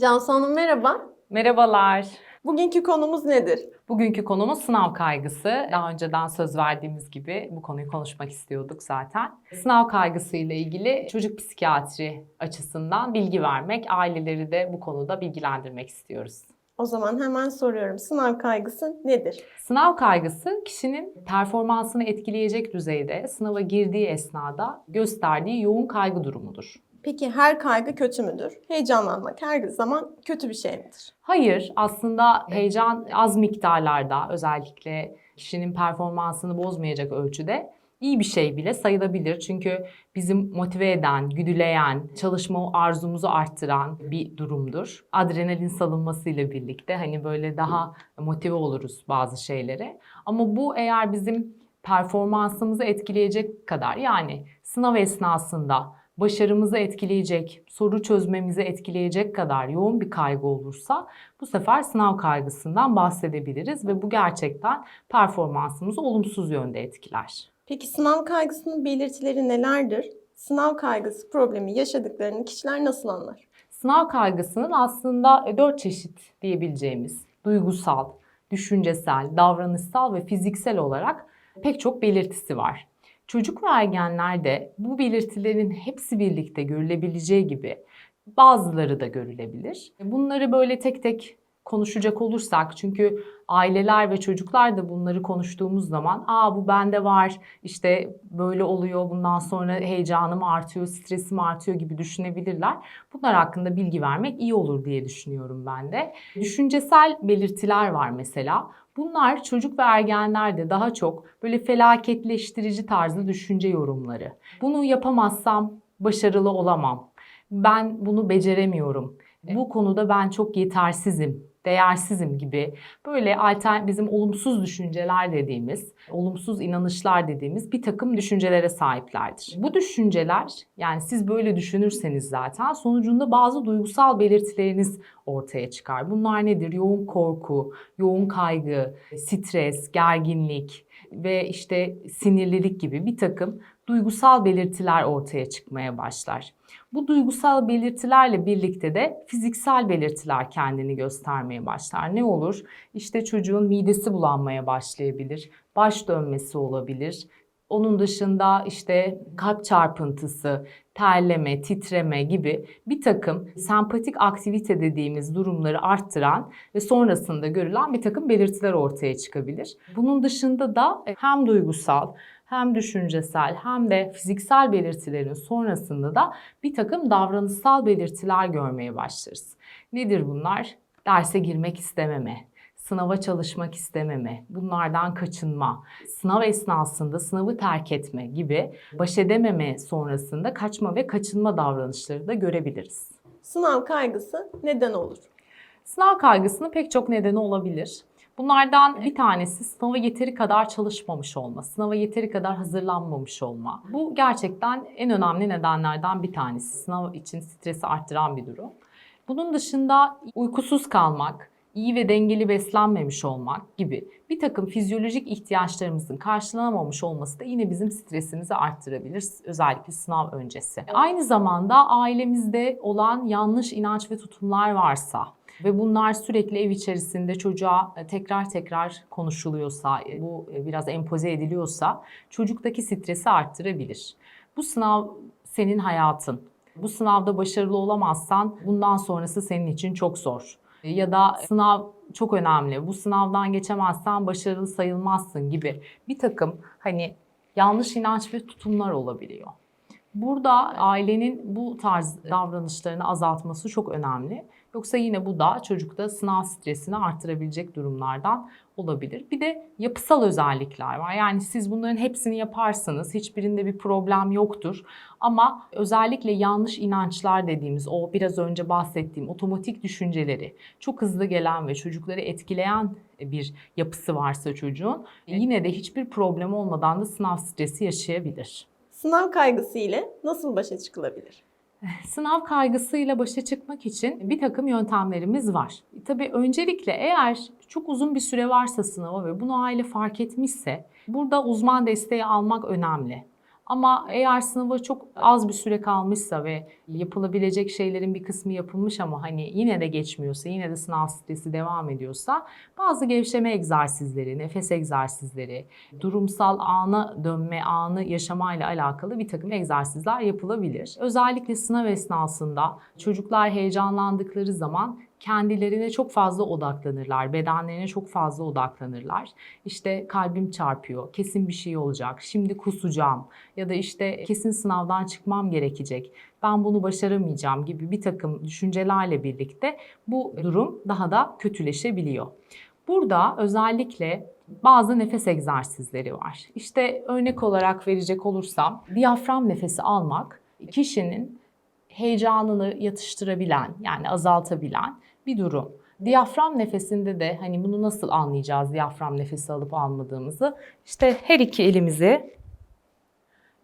Cansu Hanım merhaba. Merhabalar. Bugünkü konumuz nedir? Bugünkü konumuz sınav kaygısı. Daha önceden söz verdiğimiz gibi bu konuyu konuşmak istiyorduk zaten. Sınav kaygısı ile ilgili çocuk psikiyatri açısından bilgi vermek, aileleri de bu konuda bilgilendirmek istiyoruz. O zaman hemen soruyorum. Sınav kaygısı nedir? Sınav kaygısı kişinin performansını etkileyecek düzeyde sınava girdiği esnada gösterdiği yoğun kaygı durumudur. Peki her kaygı kötü müdür? Heyecanlanmak her zaman kötü bir şey midir? Hayır, aslında heyecan az miktarlarda özellikle kişinin performansını bozmayacak ölçüde iyi bir şey bile sayılabilir. Çünkü bizi motive eden, güdüleyen, çalışma arzumuzu arttıran bir durumdur. Adrenalin salınmasıyla birlikte hani böyle daha motive oluruz bazı şeylere. Ama bu eğer bizim performansımızı etkileyecek kadar yani sınav esnasında başarımızı etkileyecek, soru çözmemizi etkileyecek kadar yoğun bir kaygı olursa bu sefer sınav kaygısından bahsedebiliriz ve bu gerçekten performansımızı olumsuz yönde etkiler. Peki sınav kaygısının belirtileri nelerdir? Sınav kaygısı problemi yaşadıklarını kişiler nasıl anlar? Sınav kaygısının aslında dört çeşit diyebileceğimiz duygusal, düşüncesel, davranışsal ve fiziksel olarak pek çok belirtisi var. Çocuk ve ergenlerde bu belirtilerin hepsi birlikte görülebileceği gibi bazıları da görülebilir. Bunları böyle tek tek konuşacak olursak çünkü aileler ve çocuklar da bunları konuştuğumuz zaman aa bu bende var işte böyle oluyor bundan sonra heyecanım artıyor stresim artıyor gibi düşünebilirler. Bunlar hakkında bilgi vermek iyi olur diye düşünüyorum ben de. Düşüncesel belirtiler var mesela. Bunlar çocuk ve ergenlerde daha çok böyle felaketleştirici tarzı düşünce yorumları. Bunu yapamazsam başarılı olamam. Ben bunu beceremiyorum. Bu konuda ben çok yetersizim, değersizim gibi böyle altern bizim olumsuz düşünceler dediğimiz, olumsuz inanışlar dediğimiz bir takım düşüncelere sahiplerdir. Bu düşünceler yani siz böyle düşünürseniz zaten sonucunda bazı duygusal belirtileriniz ortaya çıkar. Bunlar nedir? Yoğun korku, yoğun kaygı, stres, gerginlik ve işte sinirlilik gibi bir takım duygusal belirtiler ortaya çıkmaya başlar. Bu duygusal belirtilerle birlikte de fiziksel belirtiler kendini göstermeye başlar. Ne olur? İşte çocuğun midesi bulanmaya başlayabilir, baş dönmesi olabilir. Onun dışında işte kalp çarpıntısı, terleme, titreme gibi bir takım sempatik aktivite dediğimiz durumları arttıran ve sonrasında görülen bir takım belirtiler ortaya çıkabilir. Bunun dışında da hem duygusal hem düşüncesel hem de fiziksel belirtilerin sonrasında da bir takım davranışsal belirtiler görmeye başlarız. Nedir bunlar? Derse girmek istememe, sınava çalışmak istememe, bunlardan kaçınma, sınav esnasında sınavı terk etme gibi baş edememe sonrasında kaçma ve kaçınma davranışları da görebiliriz. Sınav kaygısı neden olur? Sınav kaygısının pek çok nedeni olabilir. Bunlardan bir tanesi sınava yeteri kadar çalışmamış olma, sınava yeteri kadar hazırlanmamış olma. Bu gerçekten en önemli nedenlerden bir tanesi. Sınav için stresi arttıran bir durum. Bunun dışında uykusuz kalmak, iyi ve dengeli beslenmemiş olmak gibi bir takım fizyolojik ihtiyaçlarımızın karşılanamamış olması da yine bizim stresimizi arttırabilir özellikle sınav öncesi. Aynı zamanda ailemizde olan yanlış inanç ve tutumlar varsa ve bunlar sürekli ev içerisinde çocuğa e, tekrar tekrar konuşuluyorsa, e, bu e, biraz empoze ediliyorsa çocuktaki stresi arttırabilir. Bu sınav senin hayatın. Bu sınavda başarılı olamazsan bundan sonrası senin için çok zor. Ya da sınav çok önemli. Bu sınavdan geçemezsen başarılı sayılmazsın gibi bir takım hani yanlış inanç ve tutumlar olabiliyor. Burada ailenin bu tarz davranışlarını azaltması çok önemli. Yoksa yine bu da çocukta sınav stresini artırabilecek durumlardan olabilir. Bir de yapısal özellikler var. Yani siz bunların hepsini yaparsınız. Hiçbirinde bir problem yoktur. Ama özellikle yanlış inançlar dediğimiz o biraz önce bahsettiğim otomatik düşünceleri çok hızlı gelen ve çocukları etkileyen bir yapısı varsa çocuğun yine de hiçbir problem olmadan da sınav stresi yaşayabilir. Sınav kaygısı ile nasıl başa çıkılabilir? Sınav kaygısıyla başa çıkmak için bir takım yöntemlerimiz var. Tabii öncelikle eğer çok uzun bir süre varsa sınava ve bunu aile fark etmişse burada uzman desteği almak önemli. Ama eğer sınava çok az bir süre kalmışsa ve yapılabilecek şeylerin bir kısmı yapılmış ama hani yine de geçmiyorsa, yine de sınav stresi devam ediyorsa bazı gevşeme egzersizleri, nefes egzersizleri, durumsal ana dönme, anı yaşamayla alakalı bir takım egzersizler yapılabilir. Özellikle sınav esnasında çocuklar heyecanlandıkları zaman kendilerine çok fazla odaklanırlar, bedenlerine çok fazla odaklanırlar. İşte kalbim çarpıyor, kesin bir şey olacak, şimdi kusacağım ya da işte kesin sınavdan çıkmam gerekecek, ben bunu başaramayacağım gibi bir takım düşüncelerle birlikte bu durum daha da kötüleşebiliyor. Burada özellikle bazı nefes egzersizleri var. İşte örnek olarak verecek olursam diyafram nefesi almak kişinin heyecanını yatıştırabilen yani azaltabilen bir durum. Diyafram nefesinde de hani bunu nasıl anlayacağız diyafram nefesi alıp almadığımızı? İşte her iki elimizi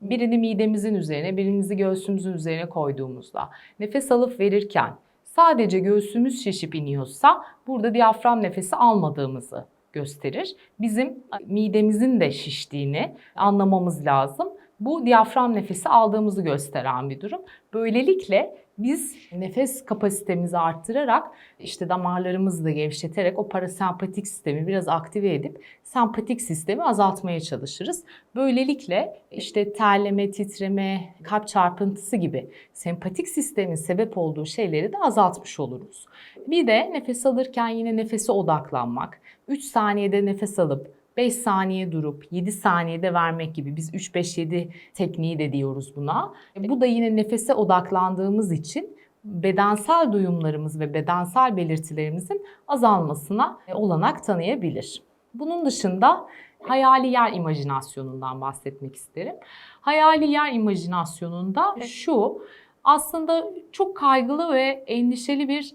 birini midemizin üzerine, birimizi göğsümüzün üzerine koyduğumuzda nefes alıp verirken sadece göğsümüz şişip iniyorsa burada diyafram nefesi almadığımızı gösterir. Bizim midemizin de şiştiğini anlamamız lazım. Bu diyafram nefesi aldığımızı gösteren bir durum. Böylelikle biz nefes kapasitemizi arttırarak işte damarlarımızı da gevşeterek o parasempatik sistemi biraz aktive edip sempatik sistemi azaltmaya çalışırız. Böylelikle işte terleme, titreme, kalp çarpıntısı gibi sempatik sistemin sebep olduğu şeyleri de azaltmış oluruz. Bir de nefes alırken yine nefese odaklanmak. 3 saniyede nefes alıp 5 saniye durup 7 saniyede vermek gibi biz 3-5-7 tekniği de diyoruz buna. Bu da yine nefese odaklandığımız için bedensel duyumlarımız ve bedensel belirtilerimizin azalmasına olanak tanıyabilir. Bunun dışında hayali yer imajinasyonundan bahsetmek isterim. Hayali yer imajinasyonunda şu aslında çok kaygılı ve endişeli bir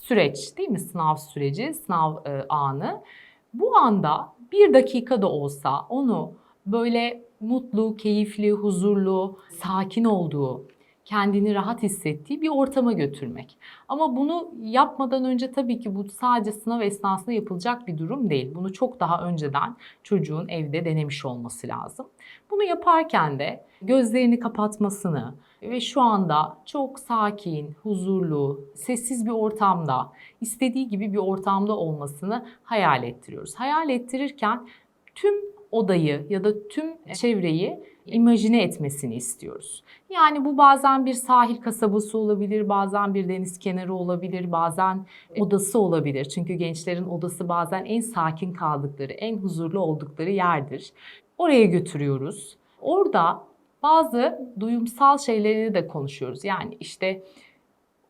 süreç değil mi? Sınav süreci, sınav e, anı. Bu anda bir dakika da olsa onu böyle mutlu, keyifli, huzurlu, sakin olduğu, kendini rahat hissettiği bir ortama götürmek. Ama bunu yapmadan önce tabii ki bu sadece sınav esnasında yapılacak bir durum değil. Bunu çok daha önceden çocuğun evde denemiş olması lazım. Bunu yaparken de gözlerini kapatmasını ve şu anda çok sakin, huzurlu, sessiz bir ortamda, istediği gibi bir ortamda olmasını hayal ettiriyoruz. Hayal ettirirken tüm odayı ya da tüm çevreyi imajine etmesini istiyoruz. Yani bu bazen bir sahil kasabası olabilir, bazen bir deniz kenarı olabilir, bazen odası olabilir. Çünkü gençlerin odası bazen en sakin kaldıkları, en huzurlu oldukları yerdir. Oraya götürüyoruz. Orada bazı duyumsal şeyleri de konuşuyoruz. Yani işte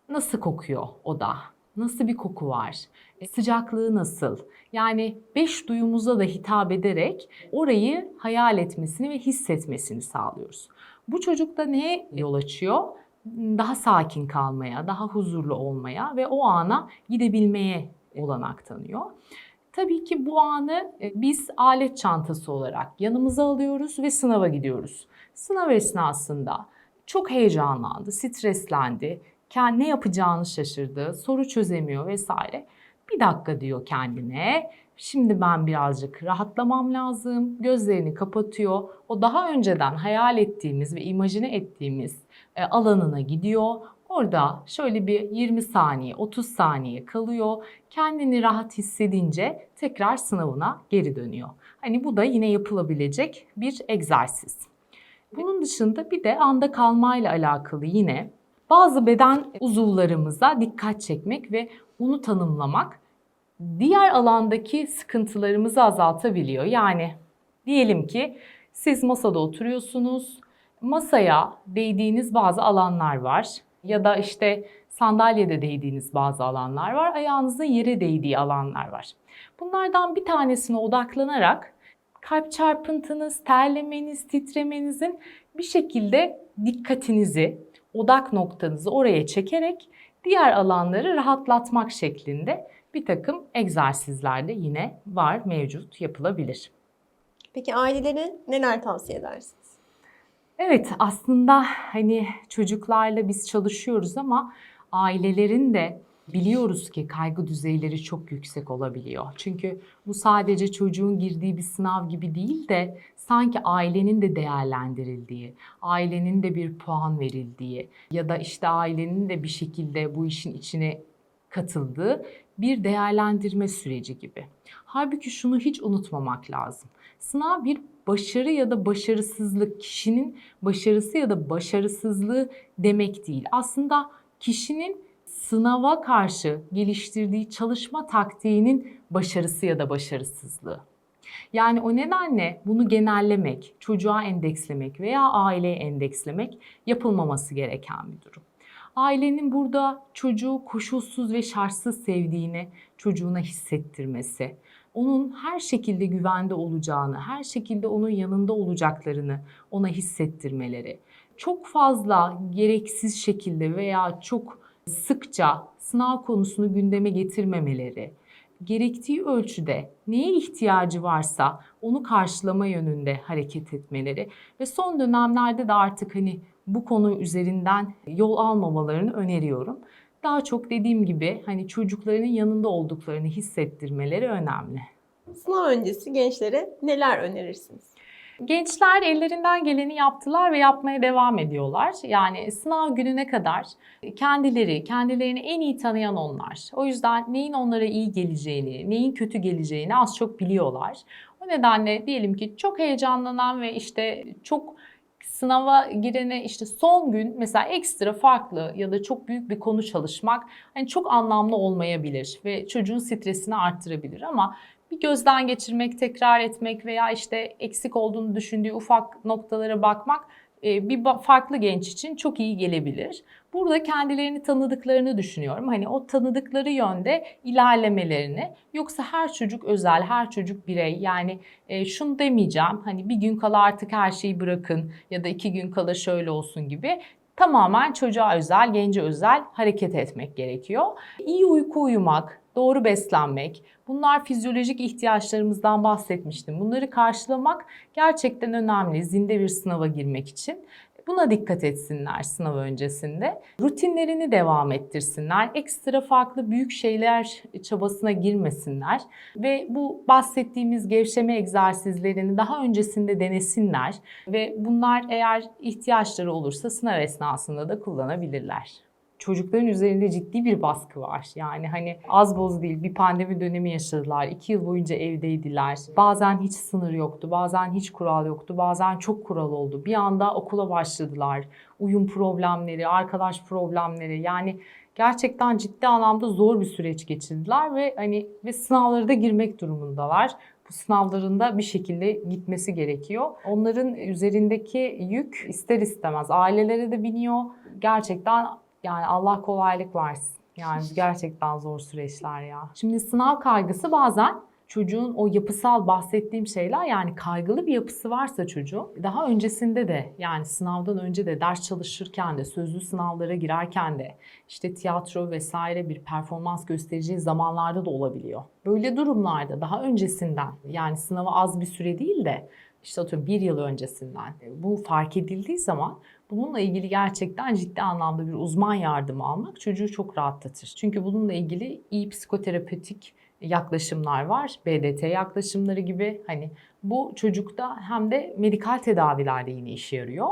nasıl kokuyor oda? Nasıl bir koku var? E, sıcaklığı nasıl? Yani beş duyumuza da hitap ederek orayı hayal etmesini ve hissetmesini sağlıyoruz. Bu çocukta neye yol açıyor? Daha sakin kalmaya, daha huzurlu olmaya ve o ana gidebilmeye olanak tanıyor. Tabii ki bu anı e, biz alet çantası olarak yanımıza alıyoruz ve sınava gidiyoruz. Sınav esnasında çok heyecanlandı, streslendi, kendi ne yapacağını şaşırdı, soru çözemiyor vesaire. Bir dakika diyor kendine. Şimdi ben birazcık rahatlamam lazım. Gözlerini kapatıyor. O daha önceden hayal ettiğimiz ve imajine ettiğimiz e, alanına gidiyor. Orada şöyle bir 20 saniye, 30 saniye kalıyor. Kendini rahat hissedince tekrar sınavına geri dönüyor. Hani bu da yine yapılabilecek bir egzersiz. Bunun dışında bir de anda kalmayla alakalı yine bazı beden uzuvlarımıza dikkat çekmek ve onu tanımlamak diğer alandaki sıkıntılarımızı azaltabiliyor. Yani diyelim ki siz masada oturuyorsunuz, masaya değdiğiniz bazı alanlar var ya da işte sandalyede değdiğiniz bazı alanlar var, ayağınızın yere değdiği alanlar var. Bunlardan bir tanesine odaklanarak kalp çarpıntınız, terlemeniz, titremenizin bir şekilde dikkatinizi, odak noktanızı oraya çekerek diğer alanları rahatlatmak şeklinde bir takım egzersizler de yine var, mevcut, yapılabilir. Peki ailelere neler tavsiye edersiniz? Evet aslında hani çocuklarla biz çalışıyoruz ama ailelerin de biliyoruz ki kaygı düzeyleri çok yüksek olabiliyor. Çünkü bu sadece çocuğun girdiği bir sınav gibi değil de sanki ailenin de değerlendirildiği, ailenin de bir puan verildiği ya da işte ailenin de bir şekilde bu işin içine katıldığı bir değerlendirme süreci gibi. Halbuki şunu hiç unutmamak lazım. Sınav bir başarı ya da başarısızlık, kişinin başarısı ya da başarısızlığı demek değil. Aslında kişinin sınava karşı geliştirdiği çalışma taktiğinin başarısı ya da başarısızlığı. Yani o nedenle bunu genellemek, çocuğa endekslemek veya aileye endekslemek yapılmaması gereken bir durum. Ailenin burada çocuğu koşulsuz ve şartsız sevdiğini çocuğuna hissettirmesi, onun her şekilde güvende olacağını, her şekilde onun yanında olacaklarını ona hissettirmeleri, çok fazla gereksiz şekilde veya çok sıkça sınav konusunu gündeme getirmemeleri, gerektiği ölçüde neye ihtiyacı varsa onu karşılama yönünde hareket etmeleri ve son dönemlerde de artık hani bu konu üzerinden yol almamalarını öneriyorum. Daha çok dediğim gibi hani çocuklarının yanında olduklarını hissettirmeleri önemli. Sınav öncesi gençlere neler önerirsiniz? Gençler ellerinden geleni yaptılar ve yapmaya devam ediyorlar. Yani sınav gününe kadar kendileri, kendilerini en iyi tanıyan onlar. O yüzden neyin onlara iyi geleceğini, neyin kötü geleceğini az çok biliyorlar. O nedenle diyelim ki çok heyecanlanan ve işte çok sınava girene işte son gün mesela ekstra farklı ya da çok büyük bir konu çalışmak hani çok anlamlı olmayabilir ve çocuğun stresini arttırabilir ama bir gözden geçirmek, tekrar etmek veya işte eksik olduğunu düşündüğü ufak noktalara bakmak e, bir farklı genç için çok iyi gelebilir. Burada kendilerini tanıdıklarını düşünüyorum. Hani o tanıdıkları yönde ilerlemelerini. Yoksa her çocuk özel, her çocuk birey. Yani e, şunu demeyeceğim. Hani bir gün kala artık her şeyi bırakın ya da iki gün kala şöyle olsun gibi. Tamamen çocuğa özel, gence özel hareket etmek gerekiyor. İyi uyku uyumak, doğru beslenmek, bunlar fizyolojik ihtiyaçlarımızdan bahsetmiştim. Bunları karşılamak gerçekten önemli zinde bir sınava girmek için. Buna dikkat etsinler sınav öncesinde. Rutinlerini devam ettirsinler. Ekstra farklı büyük şeyler çabasına girmesinler. Ve bu bahsettiğimiz gevşeme egzersizlerini daha öncesinde denesinler. Ve bunlar eğer ihtiyaçları olursa sınav esnasında da kullanabilirler çocukların üzerinde ciddi bir baskı var. Yani hani az boz değil bir pandemi dönemi yaşadılar. iki yıl boyunca evdeydiler. Bazen hiç sınır yoktu, bazen hiç kural yoktu, bazen çok kural oldu. Bir anda okula başladılar. Uyum problemleri, arkadaş problemleri yani gerçekten ciddi anlamda zor bir süreç geçirdiler ve hani ve sınavlara da girmek durumundalar. Bu sınavların da bir şekilde gitmesi gerekiyor. Onların üzerindeki yük ister istemez ailelere de biniyor. Gerçekten yani Allah kolaylık versin. Yani gerçekten zor süreçler ya. Şimdi sınav kaygısı bazen çocuğun o yapısal bahsettiğim şeyler yani kaygılı bir yapısı varsa çocuğun daha öncesinde de yani sınavdan önce de ders çalışırken de sözlü sınavlara girerken de işte tiyatro vesaire bir performans göstereceği zamanlarda da olabiliyor. Böyle durumlarda daha öncesinden yani sınava az bir süre değil de işte atıyorum bir yıl öncesinden bu fark edildiği zaman bununla ilgili gerçekten ciddi anlamda bir uzman yardımı almak çocuğu çok rahatlatır. Çünkü bununla ilgili iyi psikoterapötik yaklaşımlar var. BDT yaklaşımları gibi hani bu çocukta hem de medikal tedavilerde yine işe yarıyor.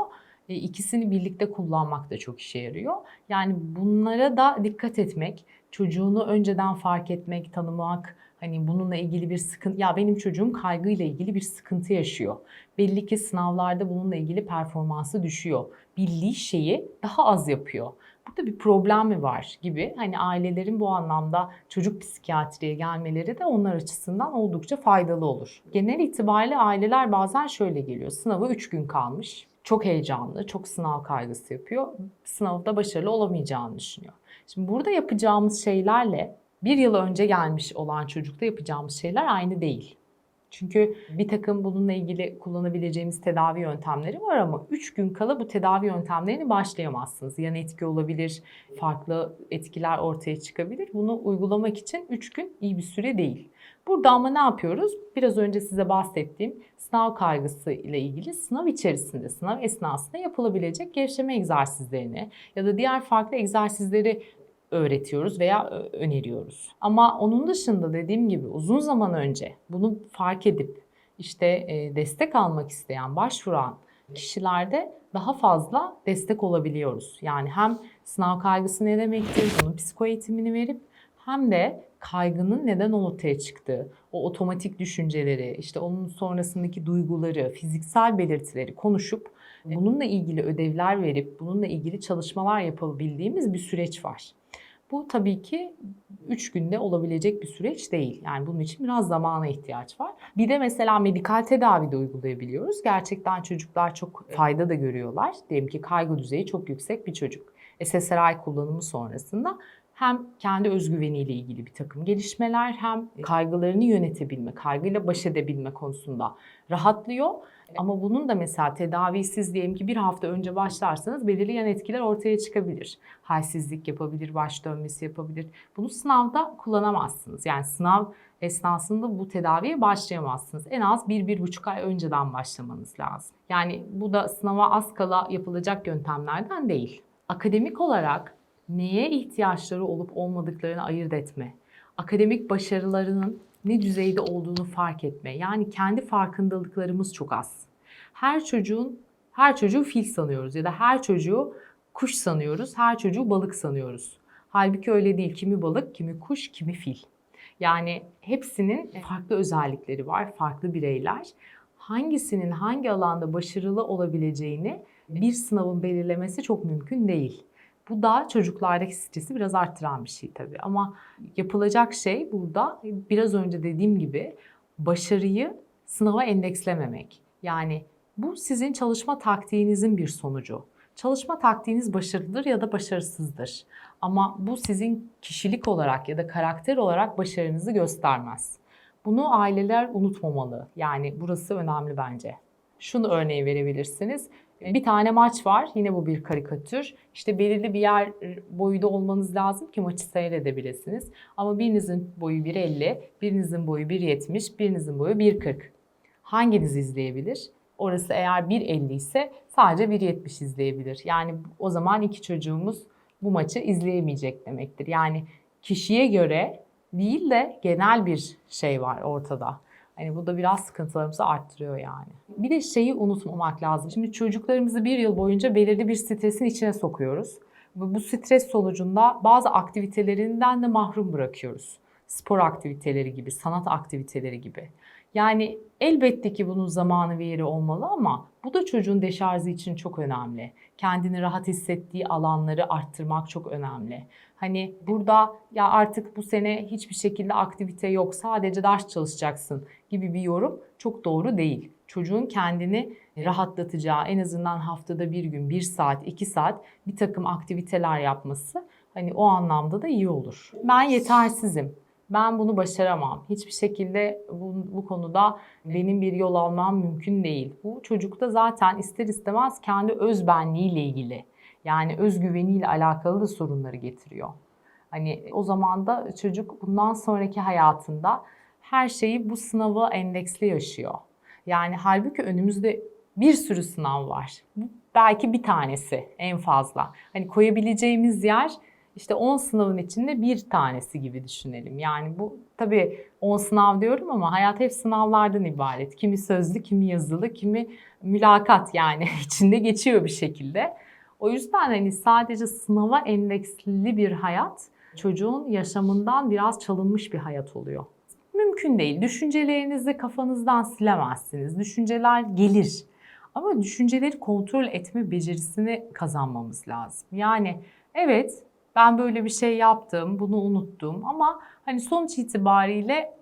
E, ikisini birlikte kullanmak da çok işe yarıyor. Yani bunlara da dikkat etmek, çocuğunu önceden fark etmek, tanımak, hani bununla ilgili bir sıkıntı, ya benim çocuğum kaygıyla ilgili bir sıkıntı yaşıyor. Belli ki sınavlarda bununla ilgili performansı düşüyor. Bildiği şeyi daha az yapıyor. Burada bir problem mi var gibi hani ailelerin bu anlamda çocuk psikiyatriye gelmeleri de onlar açısından oldukça faydalı olur. Genel itibariyle aileler bazen şöyle geliyor. Sınava 3 gün kalmış. Çok heyecanlı, çok sınav kaygısı yapıyor. Sınavda başarılı olamayacağını düşünüyor. Şimdi burada yapacağımız şeylerle bir yıl önce gelmiş olan çocukta yapacağımız şeyler aynı değil. Çünkü bir takım bununla ilgili kullanabileceğimiz tedavi yöntemleri var ama 3 gün kala bu tedavi yöntemlerini başlayamazsınız. Yan etki olabilir, farklı etkiler ortaya çıkabilir. Bunu uygulamak için 3 gün iyi bir süre değil. Burada ama ne yapıyoruz? Biraz önce size bahsettiğim sınav kaygısı ile ilgili sınav içerisinde, sınav esnasında yapılabilecek gevşeme egzersizlerini ya da diğer farklı egzersizleri öğretiyoruz veya öneriyoruz. Ama onun dışında dediğim gibi uzun zaman önce bunu fark edip işte e, destek almak isteyen, başvuran kişilerde daha fazla destek olabiliyoruz. Yani hem sınav kaygısı ne demektir, bunun psiko eğitimini verip hem de kaygının neden ortaya çıktığı, o otomatik düşünceleri, işte onun sonrasındaki duyguları, fiziksel belirtileri konuşup bununla ilgili ödevler verip bununla ilgili çalışmalar yapabildiğimiz bir süreç var. Bu tabii ki 3 günde olabilecek bir süreç değil. Yani bunun için biraz zamana ihtiyaç var. Bir de mesela medikal tedavi de uygulayabiliyoruz. Gerçekten çocuklar çok fayda da görüyorlar. Diyelim ki kaygı düzeyi çok yüksek bir çocuk. SSRI kullanımı sonrasında hem kendi özgüveniyle ilgili bir takım gelişmeler hem kaygılarını yönetebilme, kaygıyla baş edebilme konusunda rahatlıyor. Ama bunun da mesela tedavisiz diyelim ki bir hafta önce başlarsanız belirli yan etkiler ortaya çıkabilir. Halsizlik yapabilir, baş dönmesi yapabilir. Bunu sınavda kullanamazsınız. Yani sınav esnasında bu tedaviye başlayamazsınız. En az 1-1,5 ay önceden başlamanız lazım. Yani bu da sınava az kala yapılacak yöntemlerden değil. Akademik olarak neye ihtiyaçları olup olmadıklarını ayırt etme. Akademik başarılarının ne düzeyde olduğunu fark etme. Yani kendi farkındalıklarımız çok az. Her çocuğun her çocuğu fil sanıyoruz ya da her çocuğu kuş sanıyoruz, her çocuğu balık sanıyoruz. Halbuki öyle değil. Kimi balık, kimi kuş, kimi fil. Yani hepsinin farklı özellikleri var, farklı bireyler. Hangisinin hangi alanda başarılı olabileceğini bir sınavın belirlemesi çok mümkün değil. Bu da çocuklardaki stresi biraz arttıran bir şey tabii. Ama yapılacak şey burada biraz önce dediğim gibi başarıyı sınava endekslememek. Yani bu sizin çalışma taktiğinizin bir sonucu. Çalışma taktiğiniz başarılıdır ya da başarısızdır. Ama bu sizin kişilik olarak ya da karakter olarak başarınızı göstermez. Bunu aileler unutmamalı. Yani burası önemli bence. Şunu örneği verebilirsiniz. Bir tane maç var. Yine bu bir karikatür. İşte belirli bir yer boyunda olmanız lazım ki maçı seyredebilirsiniz. Ama birinizin boyu 1.50, birinizin boyu 1.70, birinizin boyu 1.40. Hanginiz izleyebilir? Orası eğer 1.50 ise sadece 1.70 izleyebilir. Yani o zaman iki çocuğumuz bu maçı izleyemeyecek demektir. Yani kişiye göre değil de genel bir şey var ortada. Hani bu da biraz sıkıntılarımızı arttırıyor yani. Bir de şeyi unutmamak lazım. Şimdi çocuklarımızı bir yıl boyunca belirli bir stresin içine sokuyoruz. Bu stres sonucunda bazı aktivitelerinden de mahrum bırakıyoruz. Spor aktiviteleri gibi, sanat aktiviteleri gibi. Yani elbette ki bunun zamanı ve yeri olmalı ama bu da çocuğun deşarjı için çok önemli. Kendini rahat hissettiği alanları arttırmak çok önemli. Hani burada ya artık bu sene hiçbir şekilde aktivite yok sadece ders çalışacaksın gibi bir yorum çok doğru değil. Çocuğun kendini rahatlatacağı en azından haftada bir gün, bir saat, iki saat bir takım aktiviteler yapması hani o anlamda da iyi olur. Ben yetersizim. Ben bunu başaramam. Hiçbir şekilde bu, bu konuda benim bir yol almam mümkün değil. Bu çocukta zaten ister istemez kendi özbenliğiyle ilgili yani özgüveniyle alakalı da sorunları getiriyor. Hani o zaman da çocuk bundan sonraki hayatında her şeyi bu sınavı endeksli yaşıyor. Yani halbuki önümüzde bir sürü sınav var. Belki bir tanesi en fazla. Hani koyabileceğimiz yer işte 10 sınavın içinde bir tanesi gibi düşünelim. Yani bu tabii 10 sınav diyorum ama hayat hep sınavlardan ibaret. Kimi sözlü, kimi yazılı, kimi mülakat yani içinde geçiyor bir şekilde. O yüzden hani sadece sınava endeksli bir hayat çocuğun yaşamından biraz çalınmış bir hayat oluyor. Mümkün değil. Düşüncelerinizi kafanızdan silemezsiniz. Düşünceler gelir. Ama düşünceleri kontrol etme becerisini kazanmamız lazım. Yani evet ben böyle bir şey yaptım, bunu unuttum ama hani sonuç itibariyle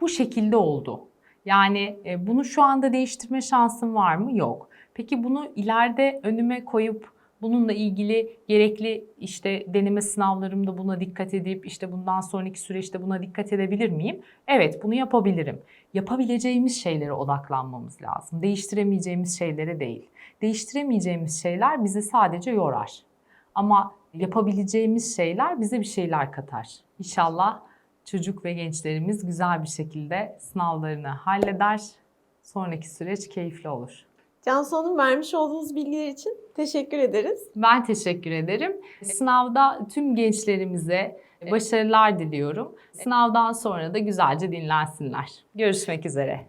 bu şekilde oldu. Yani e, bunu şu anda değiştirme şansım var mı? Yok. Peki bunu ileride önüme koyup bununla ilgili gerekli işte deneme sınavlarımda buna dikkat edip işte bundan sonraki süreçte buna dikkat edebilir miyim? Evet bunu yapabilirim. Yapabileceğimiz şeylere odaklanmamız lazım. Değiştiremeyeceğimiz şeylere değil. Değiştiremeyeceğimiz şeyler bizi sadece yorar. Ama yapabileceğimiz şeyler bize bir şeyler katar. İnşallah çocuk ve gençlerimiz güzel bir şekilde sınavlarını halleder. Sonraki süreç keyifli olur. Cansu Hanım vermiş olduğunuz bilgiler için Teşekkür ederiz. Ben teşekkür ederim. Sınavda tüm gençlerimize başarılar diliyorum. Sınavdan sonra da güzelce dinlensinler. Görüşmek üzere.